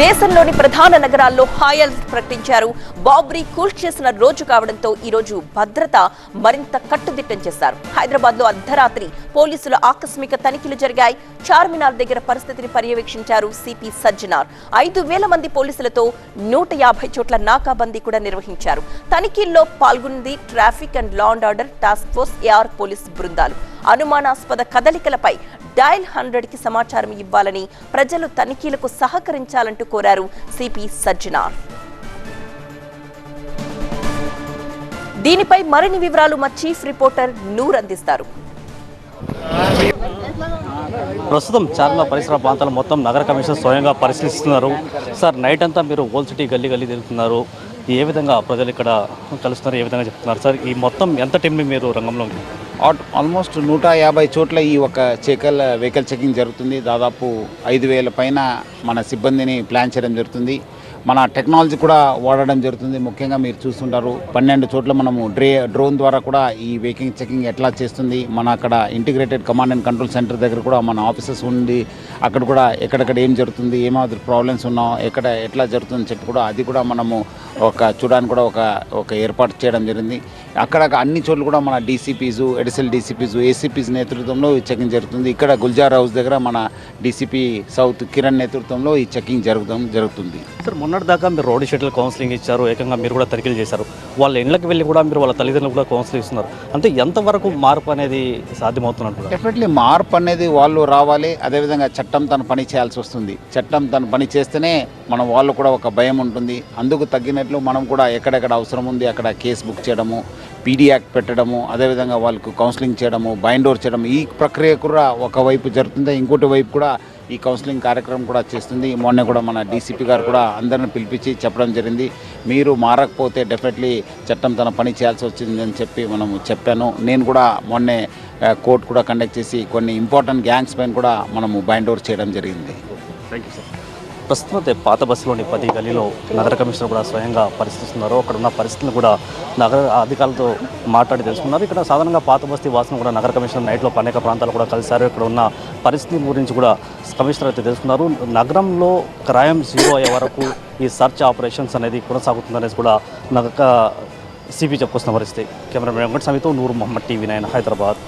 దేశంలోని ప్రధాన నగరాల్లో హై అలర్ట్ ప్రకటించారు. బాబ్రీ కూల్ చేసిన రోజు కావడంతో ఈ రోజు భద్రత మరింత కట్టుదిట్టం చేశారు. హైదరాబాద్లో అర్ధరాత్రి పోలీసుల ఆకస్మిక తనిఖీలు జరిగాయి. చార్మినార్ దగ్గర పరిస్థితిని పర్యవేక్షించారు సిపి సజ్జనార్. ఐదు వేల మంది పోలీసులతో నూట యాభై చోట్ల నాకాబందీ కూడా నిర్వహించారు. తనిఖీల్లో పాల్గొంది traffic and law and order task force AR police బృందాలు. అనుమానాస్పద కదలికలపై డయల్ హండ్రెడ్కి సమాచారం ఇవ్వాలని ప్రజలు తనిఖీలకు సహకరించాలంటూ కోరారు సిపి సజ్జనార్ దీనిపై మరిన్ని వివరాలు మా చీఫ్ రిపోర్టర్ నూర్ అందిస్తారు. ప్రస్తుతం చార్మినార్ పరిసర ప్రాంతాలు మొత్తం నగర కమిషనర్ స్వయంగా పరిశీలిస్తున్నారు. సార్ నైట్ అంతా మీరు ఓల్ సిటీ గల్లీ గల్లీ తిరుగుతున్నారు. ఏ విధంగా ప్రజలు ఇక్కడ కలుస్తున్నారు? ఏ విధంగా చెప్తున్నారు? సార్ ఈ మొత్తం ఎంత టైంని మీరు రంగంలో ఆట్- ఆల్మోస్ట్ నూట యాభై చోట్ల ఈ ఒక చెకల్ వెహికల్ చెకింగ్ జరుగుతుంది. దాదాపు ఐదు వేల పైన మన సిబ్బందిని ప్లాన్ చేయడం జరుగుతుంది. మన టెక్నాలజీ కూడా వాడడం జరుగుతుంది. ముఖ్యంగా మీరు చూస్తుంటారు పన్నెండు చోట్ల మనము డ్రే డ్రోన్ ద్వారా కూడా ఈ వెహికల్ చెకింగ్ ఎట్లా చేస్తుంది. మన అక్కడ integrated command and control centre దగ్గర కూడా మన ఆఫీసెస్ ఉంది. అక్కడ కూడా ఎక్కడెక్కడ ఏం జరుగుతుంది ఏమాదిరి ప్రాబ్లమ్స్ ఉన్నాం ఎక్కడ ఎట్లా జరుగుతుందని చెప్పి కూడా అది కూడా మనము ఒక చూడడానికి కూడా ఒక ఒక ఏర్పాటు చేయడం జరిగింది. అక్కడ అన్ని చోట్ల కూడా మన డీసీపీస్ ఎడిసెల్ డీసీపీస్ ఏసీపీస్ నేతృత్వంలో ఈ చెకింగ్ జరుగుతుంది. ఇక్కడ గుల్జార్ హౌస్ దగ్గర మన డీసీపీ సౌత్ కిరణ్ నేతృత్వంలో ఈ చెకింగ్ జరగడం జరుగుతుంది. సార్ మొన్నటి దాకా మీరు రోడ్డు షెడ్యూల్ కౌన్సిలింగ్ ఇచ్చారు ఏకంగా మీరు కూడా తనిఖీలు చేశారు. వాళ్ళ ఇళ్ళకి వెళ్ళి కూడా మీరు వాళ్ళ తల్లిదండ్రులు కూడా కౌన్సిలింగ్ ఇస్తున్నారు. అంటే ఎంతవరకు మార్పు అనేది సాధ్యమవుతున్నట్టు డెఫినెట్లీ మార్పు అనేది వాళ్ళు రావాలి. అదేవిధంగా చట్టం తన పని చేయాల్సి వస్తుంది. చట్టం తన పని చేస్తేనే మనం వాళ్ళు కూడా ఒక భయం ఉంటుంది. అందుకు తగ్గినట్లు మనం కూడా ఎక్కడెక్కడ అవసరం ఉంది అక్కడ కేసు బుక్ చేయడము పీడీ యాక్ట్ పెట్టడము అదేవిధంగా వాళ్ళకు కౌన్సిలింగ్ చేయడము బైండోర్ చేయడము చేయడం ఈ ప్రక్రియ కూడా ఒకవైపు జరుగుతుంది ఇంకోటి వైపు కూడా ఈ కౌన్సిలింగ్ కార్యక్రమం కూడా చేస్తుంది. మొన్న కూడా మన డీసీపీ గారు కూడా అందరిని పిలిపించి చెప్పడం జరిగింది. మీరు మారకపోతే డెఫినెట్లీ చట్టం తన పని చేయాల్సి వచ్చింది అని చెప్పి మనము చెప్పాను. నేను కూడా మొన్నే కోర్టు కూడా కండక్ట్ చేసి కొన్ని ఇంపార్టెంట్ గ్యాంగ్స్ పైన కూడా మనము బైండ్ ఓవర్ చేయడం జరిగింది. థ్యాంక్ యూ సార్ ప్రస్తుతం అయితే పాత బస్సులోని పది గల్లీలో నగర కమిషనర్ కూడా స్వయంగా పరిశీలిస్తున్నారు. అక్కడ ఉన్న పరిస్థితులను కూడా నగర అధికారులతో మాట్లాడి తెలుసుకున్నారు. ఇక్కడ సాధారణంగా పాత బస్తీ వాసులు కూడా నగర కమిషనర్ నైట్లో అనేక ప్రాంతాలు కూడా కలిశారు. ఇక్కడ ఉన్న పరిస్థితి గురించి కూడా కమిషనర్ అయితే తెలుసుకున్నారు. నగరంలో క్రైమ్ జీరో అయ్యే వరకు ఈ సర్చ్ ఆపరేషన్స్ అనేది కొనసాగుతుందనేసి కూడా నగర సిపి చెప్పుకొస్తున్న పరిస్థితి. కెమెరా వెంకట సమితో నూరు మొహమ్మద్ టీవీ నైన్ హైదరాబాద్.